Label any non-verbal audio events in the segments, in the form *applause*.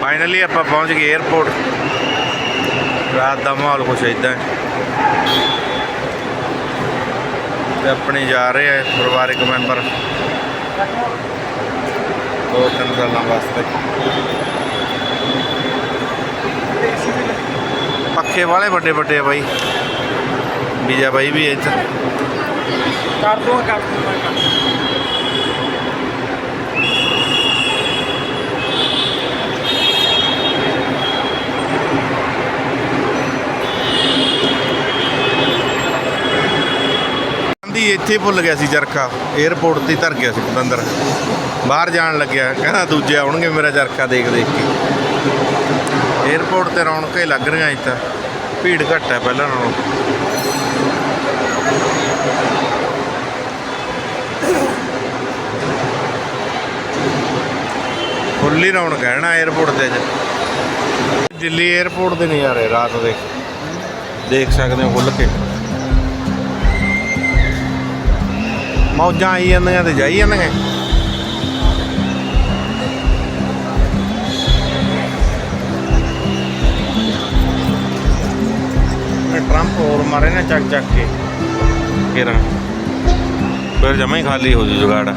Finally ਆਪਾਂ ਪਹੁੰਚ ਗਏ 에어ਪੋਰਟ ਰਾਤ ਦਾ ਮਾਹੌਲ ਕੁਛ ਇਦਾਂ ਹੈ। ਤੇ ਆਪਣੇ ਜਾ ਰਹੇ ਆ ਪਰਿਵਾਰਿਕ ਮੈਂਬਰ। ਦੋ ਤਿੰਨ ਸਾਲਾਂ ਵਾਸਤੇ। ਪੱਖੇ ਵਾਲੇ ਵੱਡੇ ਵੱਡੇ ਆ ਬਾਈ। ਬੀਜਾ ਬਾਈ ਵੀ ਇੱਥੇ। ਕਰ ਦੋ ਕਰ ਦੋ। ਜੀ ਇੱਥੇ ਭੁੱਲ ਗਿਆ ਸੀ ਚਰਖਾ 에어ਪੋਰਟ ਤੇ ਧਰ ਗਿਆ ਸੀ ਪਤੰਦਰ। ਬਾਹਰ ਜਾਣ ਲੱਗਿਆ। ਕਹਿੰਦਾ ਦੂਜੇ ਆਉਣਗੇ ਮੇਰਾ ਚਰਖਾ ਦੇਖ ਦੇਖ ਕੇ। 에어ਪੋਰਟ ਤੇ ਰੌਣਕਾਂ ਹੀ ਲੱਗ ਰਹੀਆਂ ਇੱਥੇ। ਭੀੜ ਘੱਟ ਹੈ ਪਹਿਲਾਂ ਨਾਲੋਂ। ਫੁੱਲੀ ਰੌਣਕ ਹੈ ਨਾ 에어ਪੋਰਟ ਤੇ ਦਿੱਲੀ 에어ਪੋਰਟ ਦੇ ਨਜ਼ਾਰੇ ਰਾਤ ਦੇ। ਦੇਖ ਸਕਦੇ ਹੋ ਖੁੱਲ ਕੇ। ਮੌਜਾਂ ਆਈ ਜਾਂਦੀਆਂ ਤੇ ਜਾਈ ਜਾਂਦੀਆਂ ਟਰੰਪ ਹੋਰ ਮਾਰੇ ਨੇ ਚੱਕ ਚੱਕ ਕੇ। ਕਿਰਾਂ ਫਿਰ ਜਮਾ ਹੀ ਖਾਲੀ ਹੋ ਜੂ ਜੁਗਾੜ।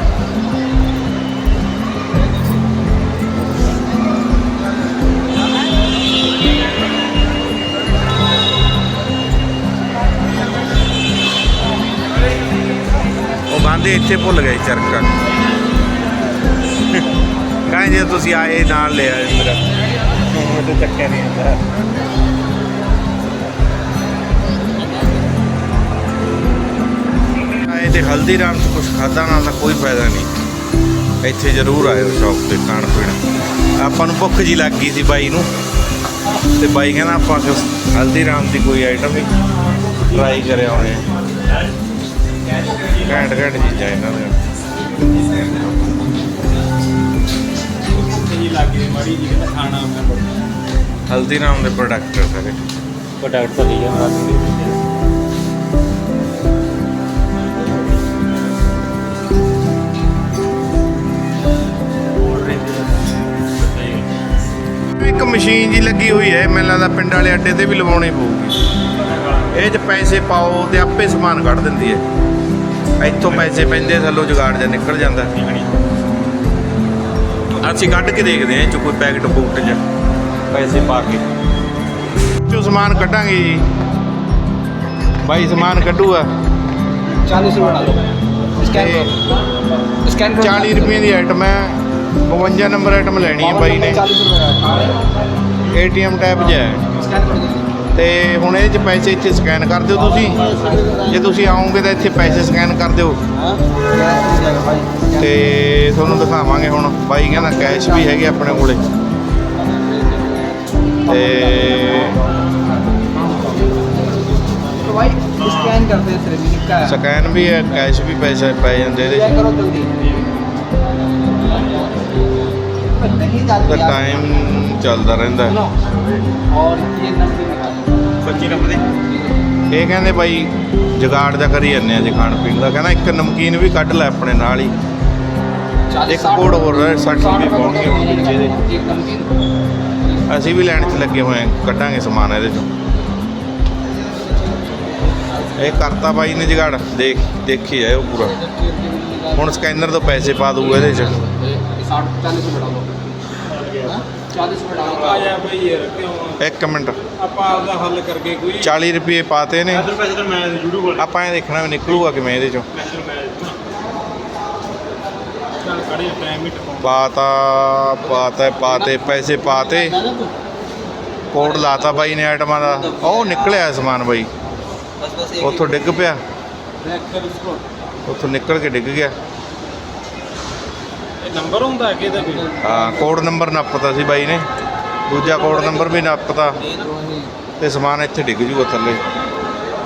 ਉਹ ਇੱਥੇ ਭੁੱਲ ਗਏ ਚਰਖਾ। ਕਹਿੰਦੇ ਜੇ ਤੁਸੀਂ ਆਏ, ਨਾਲ ਲੈ ਆਏ ਮੇਰਾ। ਉਹ ਤੇ ਚੱਕਿਆ ਨਹੀਂ ਅੰਦਰ ਆਏ ਤੇ ਹਲਦੀਰਾਮ ਚ ਕੁਝ ਖਾਦਾ ਨਾਲ ਤਾਂ ਕੋਈ ਫਾਇਦਾ ਨਹੀਂ। ਇੱਥੇ ਜ਼ਰੂਰ ਆਇਓ ਸ਼ੌਪ ਤੇ ਖਾਣ ਪੀਣ। ਆਪਾਂ ਨੂੰ ਭੁੱਖ ਜੀ ਲੱਗ ਗਈ ਸੀ ਬਾਈ ਨੂੰ। ਤੇ ਬਾਈ ਕਹਿੰਦਾ ਆਪਾਂ ਹਲਦੀਰਾਮ ਦੀ ਕੋਈ ਆਈਟਮ ਵੀ ਟਰਾਈ ਕਰਿਆ ਆਉਣੇ ਘੈਂਟ ਘੈਂਟ ਚੀਜ਼ਾਂ ਇਹਨਾਂ ਦੀਆਂ। ਜੀ ਲੱਗੀ ਮੜੀ ਜੀ ਕਹਿੰਦਾ ਖਾਣਾ ਮੈਂ ਹਲਦੀਰਾਮ ਦੇ ਪ੍ਰੋਡਕਟ ਸਾਰੇ। ਪ੍ਰੋਡਕਟ ਤਾਂ ਹੈ ਮੇਰਾ ਇੱਕ ਮਸ਼ੀਨ ਜੀ ਲੱਗੀ ਹੋਈ ਹੈ ਮੈਨੂੰ ਲੱਗਦਾ ਪਿੰਡ ਵਾਲੇ ਅੱਡੇ ਤੇ ਵੀ ਲਵਾਉਣੀ ਪਊਗੀ। ਇਹ 'ਚ ਪੈਸੇ ਪਾਓ ਤੇ ਆਪੇ ਸਮਾਨ ਕੱਢ ਦਿੰਦੀ ਹੈ। ਇੱਥੋਂ ਪੈਸੇ ਪੈਂਦੇ ਥੱਲੋਂ ਜੁਗਾੜ ਜਾਂ ਨਿਕਲ ਜਾਂਦਾ। ਅਸੀਂ ਕੱਢ ਕੇ ਦੇਖਦੇ ਹਾਂ ਇਹ 'ਚ ਕੋਈ ਪੈਕਟ ਪੂਕਟ ਜਾਂ ਪੈਸੇ ਪਾ ਕੇ। ਚੋ ਸਮਾਨ ਕੱਢਾਂਗੇ ਜੀ। ਭਾਈ ਸਮਾਨ ਕੱਢੂਗਾ। 40 ਰੁਪਏ 40 ਰੁਪਏ ਦੀ ਆਈਟਮ ਹੈ। 52 ਨੰਬਰ ਆਈਟਮ ਲੈਣੀ ਹੈ ਭਾਈ ਨੇ। 40 ਰੁਪਏ ਦਾ। ਏਟੀਐਮ ਟੈਪ ਜਿਹਾ ਤੇ ਹੁਣ ਇਹਦੇ ਚ ਪੈਸੇ ਇੱਥੇ ਸਕੈਨ ਕਰ ਦਿਓ ਤੁਸੀਂ। ਜੇ ਤੁਸੀਂ ਆਉਂਗੇ ਤਾਂ ਇੱਥੇ ਪੈਸੇ ਸਕੈਨ ਕਰ ਦਿਓ। ਤੇ ਤੁਹਾਨੂੰ ਦਿਖਾਵਾਂਗੇ ਹੁਣ। ਬਾਈ ਕਹਿੰਦਾ ਕੈਸ਼ ਵੀ ਹੈਗੇ ਆਪਣੇ ਕੋਲੇ। ਤੇ ਸਕੈਨ ਵੀ ਹੈ ਕੈਸ਼ ਵੀ ਪੈਸੇ ਪੈ ਜਾਂਦੇ ਇਹਦੇ ਟਾਈਮ ਚੱਲਦਾ ਰਹਿੰਦਾ ਔਰ ਇਹ ਨੰਬਰ ਕੀ ਇਹ ਕਹਿੰਦੇ ਬਾਈ ਜਗਾੜ ਦਾ ਕਰੀ ਜਾਂਦੇ ਆ ਜੇ ਖਾਣ ਪੀਣ ਦਾ। ਕਹਿੰਦਾ ਇੱਕ ਨਮਕੀਨ ਵੀ ਕੱਢ ਲੈ ਆਪਣੇ ਨਾਲ ਹੀ। ਇੱਕ ਕੋੜ ਹੋਰ 60 ਰੁਪਏ ਪਾਉਣਗੇ ਹੁਣ ਬੱਚੇ ਦੇ ਅਸੀਂ ਵੀ ਲੈਣ 'ਚ ਲੱਗੇ ਹੋਏ ਆ ਕੱਢਾਂਗੇ ਸਮਾਨ ਇਹਦੇ ਚੋਂ। ਇਹ ਕਰਤਾ ਬਾਈ ਨੇ ਜਗਾੜ ਦੇਖ ਦੇਖੀ ਜਾਏ ਉਹ ਪੂਰਾ। ਹੁਣ ਸਕੈਨਰ ਤੋਂ ਪੈਸੇ ਪਾ ਦੂਗਾ ਇਹਦੇ 'ਚ। 60 40 ਬਣਾ ਲਓ। ਇੱਕ ਮਿੰਟ। आप आपका ਰੁਪਏ ਪਾਤੇ ਨੇ। ਆਪਾਂ ਇਹ ਦੇਖਣਾ ਵੀ ਨਿਕਲੂਗਾ ਕਿਵੇਂ ਇਹਦੇ ਚੋਂ। पैसे मैं चल खड़े ਪਾਤਾ ਪਾਤਾ ਪਾਤੇ ਪੈਸੇ ਪਾਤੇ। ਕੋਡ ਲਾਤਾ ਬਾਈ ਨੇ ਆਈਟਮਾਂ ਦਾ। ਉਹ ਨਿਕਲਿਆ ਸਮਾਨ ਬਾਈ। ਉੱਥੋਂ ਡਿੱਗ ਪਿਆ। ਉੱਥੋਂ ਨਿਕਲ ਕੇ ਡਿੱਗ ਗਿਆ। ਨੰਬਰ ਹੁੰਦਾ ਅੱਗੇ ਦਾ ਕੋਈ? ਹਾਂ ਕੋਡ ਨੰਬਰ ਨੱਪਤਾ ਸੀ ਬਾਈ ਨੇ। ਦੂਜਾ ਕੋਡ ਨੰਬਰ ਵੀ ਨੱਪਤਾ। ਤੇ ਸਮਾਨ ਇੱਥੇ ਡਿੱਗ ਜੂਗਾ ਥੱਲੇ।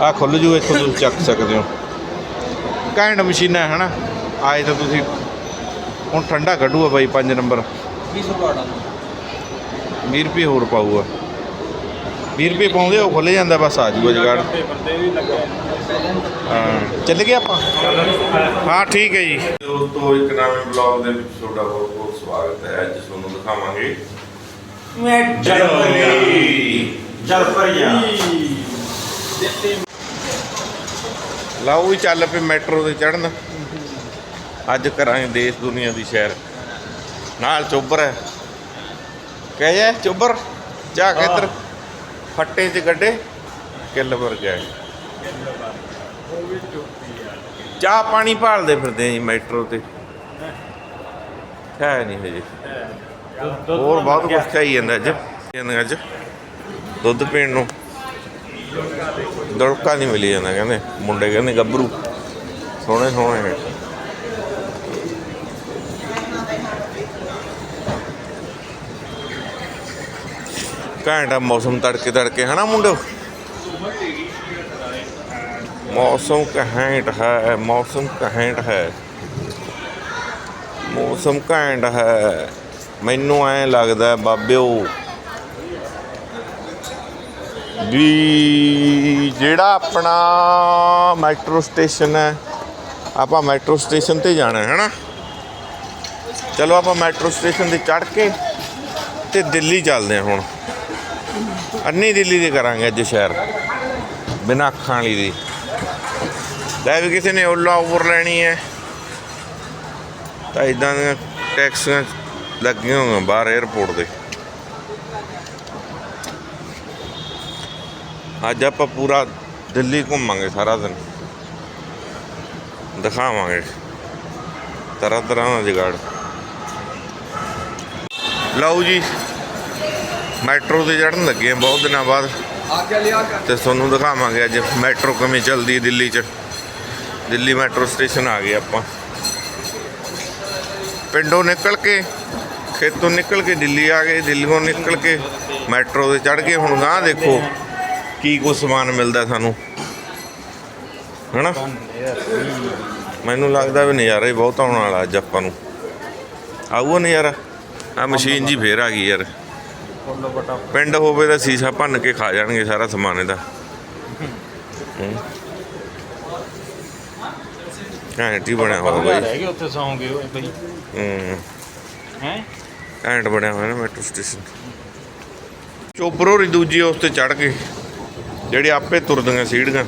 ਆ ਖੁੱਲ ਜੂ ਇੱਥੋਂ ਤੁਸੀਂ ਚੱਕ ਸਕਦੇ ਹੋ। ਕੈਂਡ ਮਸ਼ੀਨਾਂ ਹੈ ਹਨਾ? ਆਏ ਤਾਂ ਤੁਸੀਂ। ਹੁਣ ਠੰਡਾ ਕੱਢੂਗਾ ਬਾਈ ਪੰਜ ਨੰਬਰ। 20 ਰੁਪਏ 20 ਰੁਪਏ ਹੋਰ ਪਾਊਗਾ। 20 ਰੁਪਏ ਪਾਉਂਦੇ ਉਹ ਖੁੱਲ ਜਾਂਦਾ ਬਸ ਆ ਜੂਗਾ ਜਗਾੜ। ਹਾਂ ਚੱਲ ਗਏ ਆਪਾਂ? ਹਾਂ ਠੀਕ ਹੈ ਜੀ। ਦੋਸਤੋ ਇੱਕ ਨਵੇਂ ਬਲੌਗ ਦੇ ਵਿੱਚ ਤੁਹਾਡਾ ਬਹੁਤ ਬਹੁਤ ਸਵਾਗਤ ਹੈ। ਅੱਜ ਤੁਹਾਨੂੰ ਦਿਖਾਵਾਂਗੇ ਮੈਂ ਜਲ ਜਲ ਪਰ ਜਾ ਲਾਓ ਵੀ ਚੱਲ ਪਏ ਮੈਟਰੋ ਤੇ ਚੜਨ ਅੱਜ ਕਰਾਂਗੇ ਦੇਸ਼ ਦੁਨੀਆ ਦੀ ਸੈਰ। ਨਾਲ ਚੋਬਰ ਹੈ। ਕਹਿ ਚੋਬਰ? ਜਾ ਕੇ ਇੱਧਰ ਫੱਟੇ 'ਚ ਕੱਢੇ ਕਿੱਲ ਵਰ ਗਏ ਚਾਹ ਪਾਣੀ ਭਾਲਦੇ ਫਿਰਦੇ ਆ ਜੀ ਮੈਟਰੋ ਤੇ। ਹੈ ਨਹੀਂ ਹਜੇ। ਹੋਰ ਬਹੁਤ ਕੁਝ ਚਾਹੀ ਜਾਂਦਾ ਅੱਜ। ਜਾਂਦਾ ਅੱਜ। ਦੁੱਧ ਪੀਣ ਨੂੰ। ਦੜਕਾ ਨਹੀਂ ਮਿਲੀ ਜਾਂਦਾ, ਕਹਿੰਦੇ। ਮੁੰਡੇ ਕਹਿੰਦੇ ਗੱਭਰੂ। ਸੋਹਣੇ ਸੋਹਣੇ ਨੇ ਘੈਂਟਾ ਮੌਸਮ ਤੜਕੇ ਤੜਕੇ ਹਨਾ ਮੁੰਡੋ ਮੌਸਮ ਘੈਂਟ ਹੈ ਮੌਸਮ ਘੈਂਟ ਹੈ। ਮੌਸਮ ਘੈਂਟ ਹੈ। ਮੈਨੂੰ ਐ ਲੱਗਦਾ ਹੈ, ਬਾਬਿਓ ਵੀ ਜਿਹੜਾ ਆਪਣਾ ਮੈਟਰੋ ਸਟੇਸ਼ਨ ਹੈ ਆਪਾਂ ਮੈਟਰੋ ਸਟੇਸ਼ਨ ਤੇ ਜਾਣਾ ਹੈ ਹਨਾ? ਚਲੋ ਆਪਾਂ ਮੈਟਰੋ ਸਟੇਸ਼ਨ ਤੇ ਚੜ੍ਹ ਕੇ ਤੇ ਦਿੱਲੀ ਚੱਲਦੇ ਹਾਂ ਹੁਣ। ਅੰਨੀ ਦਿੱਲੀ ਦੀ ਕਰਾਂਗੇ ਅੱਜ ਸ਼ਹਿਰ। ਬਿਨਾਂ ਅੱਖਾਂ ਵਾਲੀ ਦੀ। ਲੈ ਵੀ ਕਿਸੇ ਨੇ ਓਲਾ ਉਬਰ ਲੈਣੀ ਹੈ। ਤਾਂ ਇਦਾਂ ਦੀਆਂ ਟੈਕਸੀਆਂ ਲੱਗੀਆਂ ਹੋਈਆਂ ਬਾਹਰ 에어ਪੋਰਟ ਦੇ। ਅੱਜ ਆਪਾਂ ਪੂਰਾ ਦਿੱਲੀ ਘੁੰਮਾਂਗੇ ਸਾਰਾ ਦਿਨ। ਦਿਖਾਵਾਂਗੇ। ਤਰ੍ਹਾਂ ਤਰ੍ਹਾਂ ਦਾ ਜਗਾੜ। ਲਓ ਜੀ। ਮੈਟਰੋ ਤੇ ਚੜਨ ਲੱਗੇ ਆ ਬਹੁਤ ਦਿਨਾਂ ਬਾਅਦ। ਤੇ ਤੁਹਾਨੂੰ ਦਿਖਾਵਾਂਗੇ ਅੱਜ ਮੈਟਰੋ ਕਮੀ ਚੱਲਦੀ ਦਿੱਲੀ 'ਚ। ਦਿੱਲੀ ਮੈਟਰੋ ਸਟੇਸ਼ਨ ਆ ਗਏ ਆਪਾਂ। ਪਿੰਡੋਂ ਨਿਕਲ ਕੇ, ਖੇਤੋਂ ਨਿਕਲ ਕੇ ਦਿੱਲੀ ਆ ਗਏ, ਦਿੱਲੀੋਂ ਨਿਕਲ ਕੇ ਮੈਟਰੋ ਤੇ ਚੜ ਕੇ ਹੁਣ ਗਾਂ ਦੇਖੋ ਕੀ ਕੋ ਸਮਾਨ ਮਿਲਦਾ ਸਾਨੂੰ। ਹਨਾ? ਮੈਨੂੰ ਲੱਗਦਾ ਵੀ ਨਜ਼ਾਰਾ ਹੀ ਬਹੁਤ ਆਉਣ ਵਾਲਾ ਅੱਜ ਆਪਾਂ ਨੂੰ। ਆਊਗਾ ਨਜ਼ਾਰਾ? ਆ ਮਸ਼ੀਨ ਜੀ ਫੇਰ ਆ ਗਈ ਯਾਰ। ਫੁੱਲ ਬਟਾ ਪਿੰਡ ਹੋਵੇ ਤਾਂ ਸੀਸਾ ਭੰਨ ਕੇ ਖਾ ਜਾਣਗੇ ਸਾਰਾ ਸਮਾਨ ਇਹਦਾ। ਹੂੰ। ਘੈਂਟ ਹੀ ਬਣਿਆ ਹੋਇਆ ਬਾਈ। ਰਹਿ ਗਏ ਉੱਥੇ ਸੌਂਗੇ ਓਏ ਬਈ। ਹੂੰ। ਹੈ? ਘੈਂਟ ਬਣਿਆ ਹੋਇਆ ਨਾ ਮੈਟਰੋ ਸਟੇਸ਼ਨ। ਚੋਪਰੋ ਰੀ ਦੂਜੀ ਉਸ ਤੇ ਚੜ ਕੇ ਜਿਹੜੇ ਆਪੇ ਤੁਰਦੀਆਂ ਸੀੜੀਆਂ।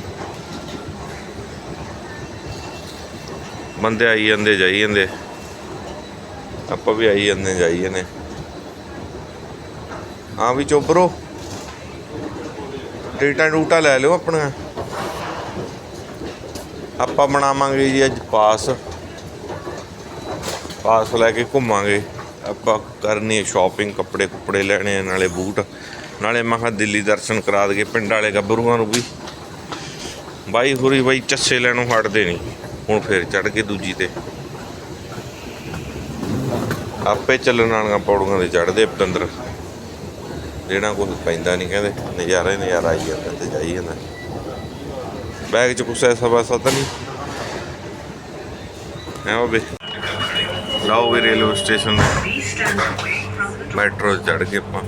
ਬੰਦੇ ਆਈ ਜਾਂਦੇ ਜਾਈ ਜਾਂਦੇ। ਆਪਾਂ ਵੀ ਆਈ ਜਾਂਦੇ ਜਾਈ ਜਾਂਦੇ। ਹਾਂ ਵੀ ਚੋਪਰੋ ਟਿਕਟਾਂ ਟੂਟਾ ਲੈ ਲਿਓ ਆਪਣਾ। ਆਪਾਂ ਬਣਾਵਾਂਗੇ ਜੀ ਅੱਜ ਪਾਸ। ਪਾਸ ਲੈ ਕੇ ਘੁੰਮਾਂਗੇ। ਆਪਾਂ ਕਰਨੀ ਸ਼ਾਪਿੰਗ ਕੱਪੜੇ ਕੁੱਪੜੇ ਲੈਣੇ ਨਾਲੇ ਬੂਟ। ਨਾਲੇ ਮੈਂ ਦਿੱਲੀ ਦਰਸ਼ਨ ਕਰਾ ਦਈਏ ਪਿੰਡ ਵਾਲੇ ਗੱਭਰੂਆਂ ਨੂੰ ਵੀ। ਬਾਈ ਹੁਰੀ ਬਾਈ ਚੱਸੇ ਲੈਣੋਂ ਹਟਦੇ ਨਹੀਂ। ਹੁਣ ਫੇਰ ਚੜ ਕੇ ਦੂਜੀ ਤੇ। ਆਪੇ ਚੱਲਣ ਵਾਲੀਆਂ ਪੌੜੀਆਂ ਦੇ ਚੜਦੇ ਪਤੰਦਰ। ਜਿਹੜਾ ਕੁਝ ਪੈਂਦਾ ਨਹੀਂ ਕਹਿੰਦੇ, ਨਜ਼ਾਰਾ ਹੀ ਨਜ਼ਾਰਾ ਆਈ ਜਾਂਦਾ ਤੇ ਜਾਈ ਜਾਂਦਾ। ਬੈਗ 'ਚ ਕੁਛ ਐਸਾ ਵੈਸਾ ਤਾਂ ਨਹੀਂ ਹੈ ਉਹ ਵੀ ਲਾਓ ਵੀ ਰੇਲਵੇ ਸਟੇਸ਼ਨ ਮੈਟਰੋ ਚੜ ਕੇ ਆਪਾਂ।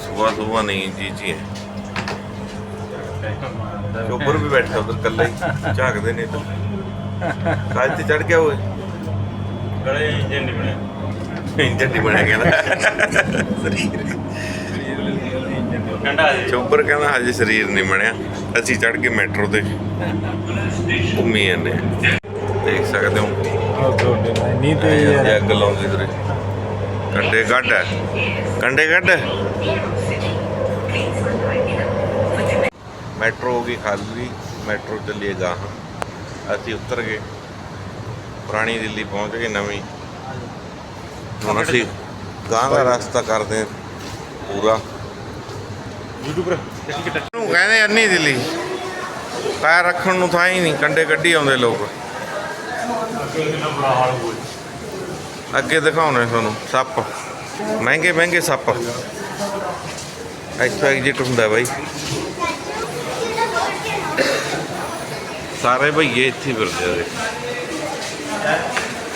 ਸੁਬਾ ਸੁਬਾ ਨਹੀਂ ਜੀ ਜੀ ਹੈ। ਚੋਪਰ ਵੀ ਬੈਠਾ, ਉਧਰ ਕੱਲਾ ਹੀ। ਝਾਕਦੇ ਨੇ ਤਾਂ ਕਾਜ ਤੇ ਚੜ ਗਿਆ ਓਏ। ਗਲੇ ਇੰਜਨ ਨਹੀਂ ਬਣਿਆ ਇੰਜਨ ਨਹੀਂ ਬਣਿਆ ਕਹਿੰਦਾ। ਠੰਡਾ ਜੀ ਚੋਪਰ ਕਹਿੰਦਾ, ਹਜੇ ਸਰੀਰ ਨਹੀਂ ਬਣਿਆ। ਅਸੀਂ ਚੜ ਕੇ ਮੈਟਰੋ ਤੇ। ਘੁੰਮੀ ਜਾਂਦੇ ਹਾਂ। ਦੇਖ ਸਕਦੇ ਹੋ। ਉਹ ਤੁਹਾਡੇ ਨਹੀਂ ਤੇ ਇਹ ਅੱਗ ਲਾਉਂਦੇ ਤੇਰੇ ਕੰਡੇ ਕੱਢ। ਕੰਡੇ ਕੱਢ। ਮੈਟਰੋ ਹੋ ਗਈ ਖਾਲੀ। ਮੈਟਰੋ ਚੱਲੀਏ ਗਾਹਾਂ। ਅਸੀਂ ਉਤਰ ਗਏ। ਪੁਰਾਣੀ ਦਿੱਲੀ ਪਹੁੰਚ ਗਏ ਨਵੀਂ। ਹੁਣ ਅਸੀਂ ਗਾਂ ਦਾ ਰਸਤਾ ਕਰਦੇ ਹਾਂ ਪੂਰਾ। ਯੂਟਿਊਬਰ ਨੂੰ ਕਹਿੰਦੇ ਅੰਨੀ ਦਿੱਲੀ। ਪੈਰ ਰੱਖਣ ਨੂੰ ਥਾਂ ਹੀ ਨਹੀਂ ਕੰਡੇ ਕੱਢੀ ਆਉਂਦੇ ਲੋਕ। ਅੱਗੇ ਦਿਖਾਉਣੇ ਤੁਹਾਨੂੰ ਸੱਪ। ਮਹਿੰਗੇ ਮਹਿੰਗੇ ਸੱਪ। ਇੱਥੋਂ ਐਗਜਿਟ ਹੁੰਦਾ ਬਾਈ। ਸਾਰੇ ਭਈਏ ਇੱਥੇ ਫਿਰਦੇ ਆ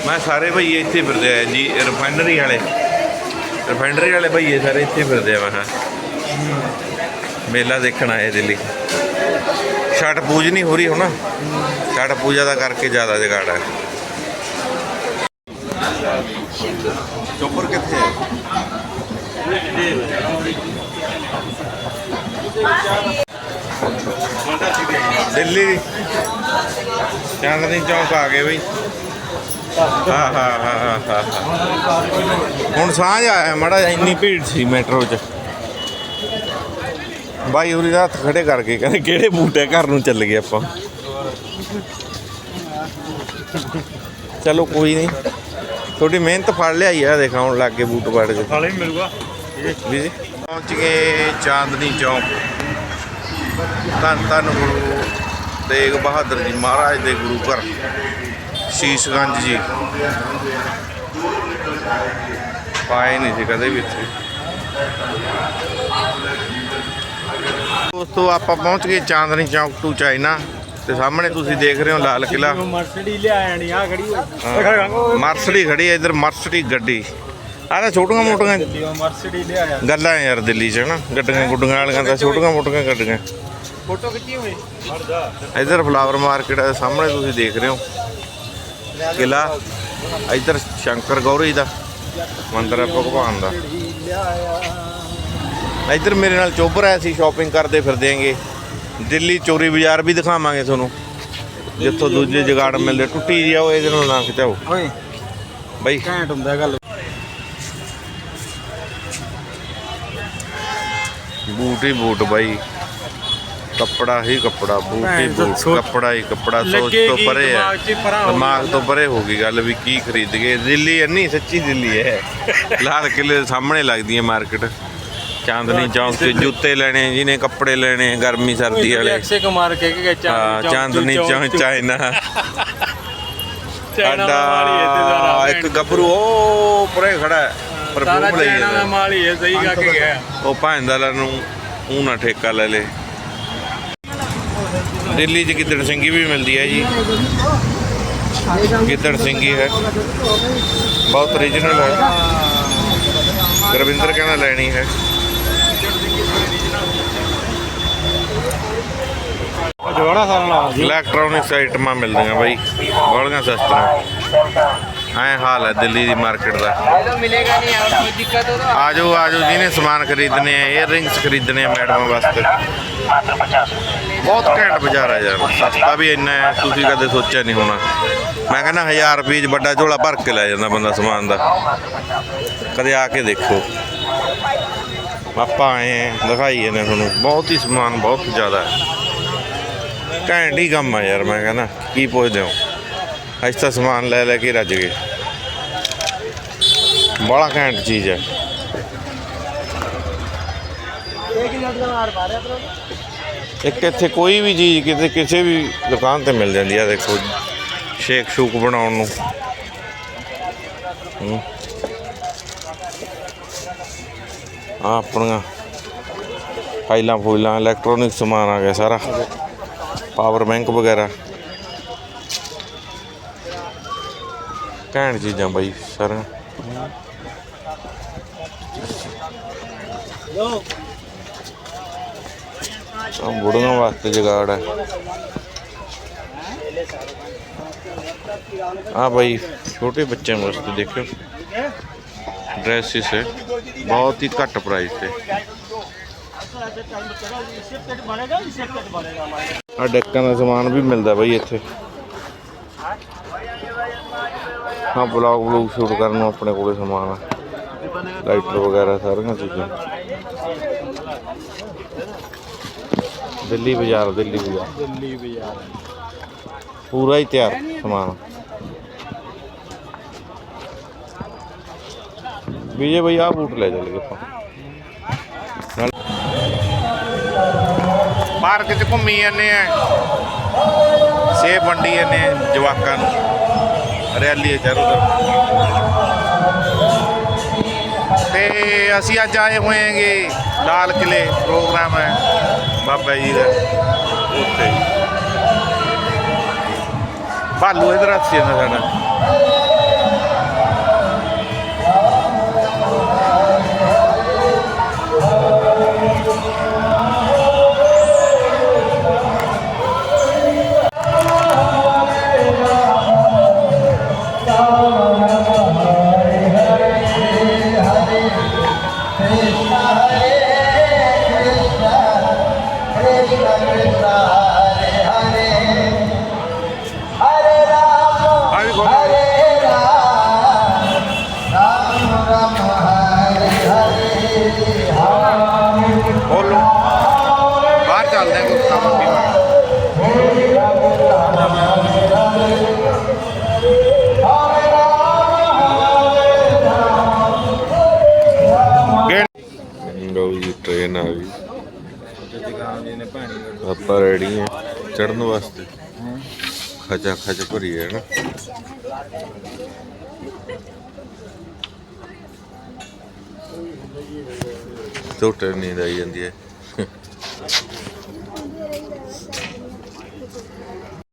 ਮੈਂ ਸਾਰੇ ਭਈਏ ਇੱਥੇ ਫਿਰਦੇ ਆ ਜੀ ਰਿਫਾਈਨਰੀ ਵਾਲੇ। ਰਿਫਾਈਨਰੀ ਵਾਲੇ ਭਈਏ ਸਾਰੇ ਇੱਥੇ ਫਿਰਦੇ ਆ, ਮੈਂ ਕਿਹਾ। ਮੇਲਾ ਦੇਖਣ ਆਏ ਦਿੱਲੀ। ਛਠ ਪੂਜ ਨਹੀਂ ਹੋ ਰਹੀ ਹੁਣ। ਛਠ ਪੂਜਾ ਦਾ ਕਰਕੇ ਜ਼ਿਆਦਾ ਜਗਾੜ ਹੈ ਚੋਪਰ ਕਿੱਥੇ ਹੈ ਦਿੱਲੀ ਚਾਂਦਨੀ ਚੌਕ ਆ ਗਏ ਬਈ। ਹਾਂ ਹਾਂ ਹਾਂ ਹਾਂ। ਹੁਣ ਸਾਂਝ ਆਇਆ ਮੜਾ ਇੰਨੀ ਭੀੜ ਸੀ ਮੈਟਰੋ 'ਚ। ਬਾਈ ਹੋਰੀ ਦਾ ਹੱਥ ਖੜੇ ਕਰਕੇ ਕਹਿੰਦੇ ਕਿਹੜੇ ਬੂਟ ਘਰ ਨੂੰ ਚੱਲ ਗਏ ਆਪਾਂ। ਚਲੋ ਕੋਈ ਨਹੀਂ ਤੁਹਾਡੀ ਮਿਹਨਤ ਫੜ ਲਿਆਈ ਆ ਦੇਖ ਹੁਣ ਲੱਗ ਗਏ ਬੂਟ ਪਾੜ ਕੇ। ਨਾਲੇ ਮਿਲੂਗਾ। ਜੀ। ਪਹੁੰਚ ਗਏ ਚਾਂਦਨੀ ਚੌਕ। ਧੰਨ ਧੰਨ ਗੁਰੂ ਤੇਗ ਬਹਾਦਰ ਜੀ ਮਹਾਰਾਜ ਦੇ ਗੁਰੂ ਘਰ। ਸ਼ੀਸ਼ਗੰਜ ਜੀ। ਪਾਏ ਨਹੀਂ ਸੀ ਕਦੇ ਵੀ ਇੱਥੇ। ਦੋਸਤੋ ਆਪਾਂ ਪਹੁੰਚ ਗਏ ਚਾਂਦਨੀ ਚੌਕ ਟੂ ਚਾਈਨਾ। ਤੇ ਸਾਹਮਣੇ ਤੁਸੀਂ ਦੇਖ ਰਹੇ ਹੋ ਲਾਲ ਕਿਲਾ ਮਰਸਡੀ ਲਿਆ ਆਣੀ ਆ ਖੜੀ ਮਰਸਡੀ ਖੜੀ ਹੈ ਇਧਰ ਮਰਸਡੀ ਗੱਡੀ। ਆਹ ਤਾਂ ਛੋਟੀਆਂ ਮੋਟੀਆਂ ਮਰਸਡੀ ਲਿਆ ਆ ਗੱਲਾਂ ਯਾਰ ਦਿੱਲੀ 'ਚ ਹਨਾ? ਗੱਡੀਆਂ ਗੁੱਡੀਆਂ ਵਾਲੀਆਂ ਤਾਂ ਛੋਟੀਆਂ ਮੋਟੀਆਂ ਗੱਡੀਆਂ। ਫੋਟੋ ਖਿੱਚੀ ਹੋਈ ਇਧਰ ਫਲਾਵਰ ਮਾਰਕੀਟ ਹੈ ਸਾਹਮਣੇ ਤੁਸੀਂ ਦੇਖ ਰਹੇ ਹੋ। ਕਿਲਾ। ਇਧਰ ਸ਼ੰਕਰ ਗੌਰੀ ਦਾ ਮੰਦਿਰ ਹੈ ਭਗਵਾਨ ਦਾ। ਇਧਰ ਮੇਰੇ ਨਾਲ ਚੋਬਰ ਆਇਆ ਸੀ ਸ਼ਾਪਿੰਗ ਕਰਦੇ ਫਿਰਦੇ ਆਂਗੇ। ਦਿੱਲੀ ਚੋਰੀ ਬਾਜ਼ਾਰ ਵੀ ਦਿਖਾਵਾਂਗੇ ਤੁਹਾਨੂੰ। ਜਿੱਥੋਂ ਦੂਜੇ ਜਗਾੜ ਮਿਲਦੇ ਟੁੱਟੀ ਜੀ ਆ ਉਹ ਇਹਦੇ ਨਾਲ ਨਾ ਖਿਚਾਓ। ਓਏ ਬਈ। ਘੈਂਟ ਹੁੰਦਾ ਗੱਲ। ਬੂਟ ਹੀ ਬੂਟ ਬਾਈ। ਕੱਪੜਾ ਹੀ ਕੱਪੜਾ ਬੂਟ ਹੀ ਭੈਣ ਚੋਦ ਬੂਟ ਸੋਚ- ਕੱਪੜਾ ਹੀ ਕੱਪੜਾ ਸੋਚ ਤੋਂ ਪਰੇ ਹੈ ਦਿਮਾਗ 'ਚ ਪਰਾਂ ਹੋ ਦਿਮਾਗ ਗਿਆ। ਤੋਂ ਪਰੇ ਹੋ ਗਈ ਗੱਲ ਵੀ ਕੀ ਖਰੀਦ ਗਏ ਦਿੱਲੀ ਇੰਨੀ ਸੱਚੀ ਦਿੱਲੀ ਹੈ। *laughs* ਲਾਲ ਕਿਲੇ ਦੇ ਸਾਹਮਣੇ ਲੱਗਦੀ ਹੈ ਮਾਰਕੀਟ। ਚਾਂਦਨੀ ਚੌਕ 'ਚ ਜੁੱਤੇ ਲੈਣੇ ਜਿਹਨੇ ਕੱਪੜੇ ਲੈਣੇ ਗਰਮੀ ਸਰਦੀ ਵਾਲੇ। ਅਕਸ਼ੇ ਕੁਮਾਰ ਕਹਿ ਕੇ ਹਾਂ ਚਾਂਦਨੀ ਚੌਕ *laughs* ਚਾਈਨਾ। ਸਾਡਾ ਸਾਰਾ ਇੱਕ ਗੱਭਰੂ ਉਹ ਪਰੇ ਖੜਾ ਹੈ ਸਾਰਾ ਪਰਫਿਊਮ ਲਈ ਚਾਈਨਾ ਦਾ ਜਾਂਦਾ। ਮਾਲ ਹੀ ਹੈ ਸਹੀ ਕਹਿ ਕੇ ਗਿਆ। ਉਹ ਭਾਂਦਾ ਨੂੰ ਉਹ ਨਾ ਠੇਕਾ ਲੈ ਲੇ। ਦਿੱਲੀ 'ਚ ਗਿੱਦੜ ਸਿੰਘੀ ਵੀ ਮਿਲਦੀ ਹੈ ਜੀ। ਗਿੱਦੜ ਸਿੰਘੀ ਹੈ। ਬਹੁਤ ਓਰੀਜਨਲ ਹੈ। ਗੁਰਵਿੰਦਰ ਕਹਿੰਦਾ ਲੈਣੀ ਹੈ। ਜੋੜਾ ਸਾਰਾ ਇਲੈਕਟ੍ਰੋਨਿਕਸ ਆਈਟਮਾਂ ਮਿਲਦੀਆਂ ਬਾਈ। ਬੜੀਆਂ ਸਸਤੀਆਂ। ਐ ਹਾਲ ਹੈ ਦਿੱਲੀ ਦੀ ਮਾਰਕੀਟ ਦਾ। ਮਿਲੇਗਾ ਨਹੀਂ ਯਾਰ ਕੋਈ ਦਿੱਕਤ ਹੋ ਤਾਂ ਆਜੋ ਆਜੋ ਜਿਹਨੇ ਸਮਾਨ ਖਰੀਦਨੇ ਆ 에ਅਰ ਰਿੰਗਸ ਖਰੀਦਨੇ ਆ ਮੈਡਮਾਂ ਵਾਸਤੇ। ਬਹੁਤ ਘੈਂਟ ਬਾਜ਼ਾਰ ਆ ਯਾਰ ਸਸਤਾ ਵੀ ਇੰਨਾ ਹੈ ਤੁਸੀਂ ਕਦੇ ਸੋਚਿਆ ਨਹੀਂ ਹੋਣਾ। ਮੈਂ ਕਹਿੰਦਾ 1000 ਰੁਪਏ 'ਚ ਵੱਡਾ ਝੋਲਾ ਭਰ ਕੇ ਲੈ ਜਾਂਦਾ ਬੰਦਾ ਸਮਾਨ ਦਾ। ਕਦੇ ਆ ਕੇ ਦੇਖੋ। ਆਪਾਂ ਆਏ ਹਾਂ, ਦਿਖਾਈਏ ਨੇ ਤੁਹਾਨੂੰ ਬਹੁਤ ਹੀ ਸਮਾਨ ਬਹੁਤ ਜ਼ਿਆਦਾ ਹੈ। ਘੈਂਟ ਹੀ ਕੰਮ ਆ ਯਾਰ ਮੈਂ ਕਹਿੰਦਾ ਕੀ ਪੁੱਛਦੇ ਹੋ? ਅਸੀਂ ਤਾਂ ਸਮਾਨ ਲੈ ਲੈ ਕੇ ਰੱਜ ਗਏ। ਬੜਾ ਘੈਂਟ ਚੀਜ਼ ਹੈ। ਇੱਕ ਇੱਥੇ ਕੋਈ ਵੀ ਚੀਜ਼, ਕਿਤੇ ਕਿਸੇ ਵੀ ਦੁਕਾਨ ਤੇ ਮਿਲ ਜਾਂਦੀ ਆ, ਦੇਖੋ ਸ਼ੇਕ ਸ਼ੂਕ ਬਣਾਉਣ ਨੂੰ। ਹੂੰ। ਆਪਣੀਆਂ ਫਾਈਲਾਂ ਫੂਲਾਂ ਇਲੈਕਟ੍ਰੋਨਿਕ ਸਮਾਨ ਆ ਗਿਆ ਸਾਰਾ। ਪਾਵਰ ਬੈਂਕ ਵਗੈਰਾ। ਘੈਂਟ ਚੀਜ਼ਾਂ ਬਾਈ ਸਾਰੀਆਂ। ਆ ਬੁੜੀਆਂ ਵਾਸਤੇ ਜਗਾੜ ਹੈ। ਆ ਭਾਈ ਛੋਟੇ ਬੱਚਿਆਂ ਵਾਸਤੇ ਦੇਖਿਓ। ਡਰੈਸਿਸ ਹੈ ਬਹੁਤ ਹੀ ਘੱਟ ਪ੍ਰਾਈਸ ਤੇ। ਆ ਡੱਕਾਂ ਦਾ ਸਮਾਨ ਵੀ ਮਿਲਦਾ ਬਾਈ ਇੱਥੇ। ਹਾਂ ਬਲੌਗ ਬਲੂਗ ਸ਼ੂਟ ਕਰਨ ਨੂੰ ਆਪਣੇ ਕੋਲੇ ਸਮਾਨ ਆ। ਲਾਈਟਰ ਵਗੈਰਾ ਸਾਰੀਆਂ ਚੀਜ਼ਾਂ। ਦਿੱਲੀ ਬਾਜ਼ਾਰ ਦਿੱਲੀ ਬਾਜ਼ਾਰ। ਦਿੱਲੀ ਬਾਜ਼ਾਰ। ਪੂਰਾ ਹੀ ਤਿਆਰ ਸਮਾਨ। ਵਿਜੇ ਬਈ ਆਹ ਬੂਟ ਲੈ ਚੱਲ ਗਏ ਆਪਾਂ 'ਚ ਘੁੰਮੀ ਜਾਂਦੇ ਆ। ਸੇਬ ਵੰਡੀ ਜਾਂਦੇ ਆ ਜਵਾਕਾਂ ਨੂੰ। ਹਰਿਆਲੀ ਹੈ ਚਾਰੋਂ ਤਰਫ। ਤੇ ਅਸੀਂ ਅੱਜ ਆਏ ਹੋਏ ਹਾਂਗੇ ਲਾਲ ਕਿਲੇ ਪ੍ਰੋਗਰਾਮ ਹੈ ਬਾਬਾ ਜੀ ਦਾ। ਉੱਥੇ। ਭਾਲੂ ਇਧਰ ਹੱਥ ਜਾਂਦਾ ਸਾਡਾ ਚੜਨ ਵਾਸਤੇ। ਖਚਾ ਖਚ ਭਰੀ ਹੈ ਨਾ। ਝੋਟੇ ਨੀਂਦ ਆਈ ਜਾਂਦੀ ਹੈ।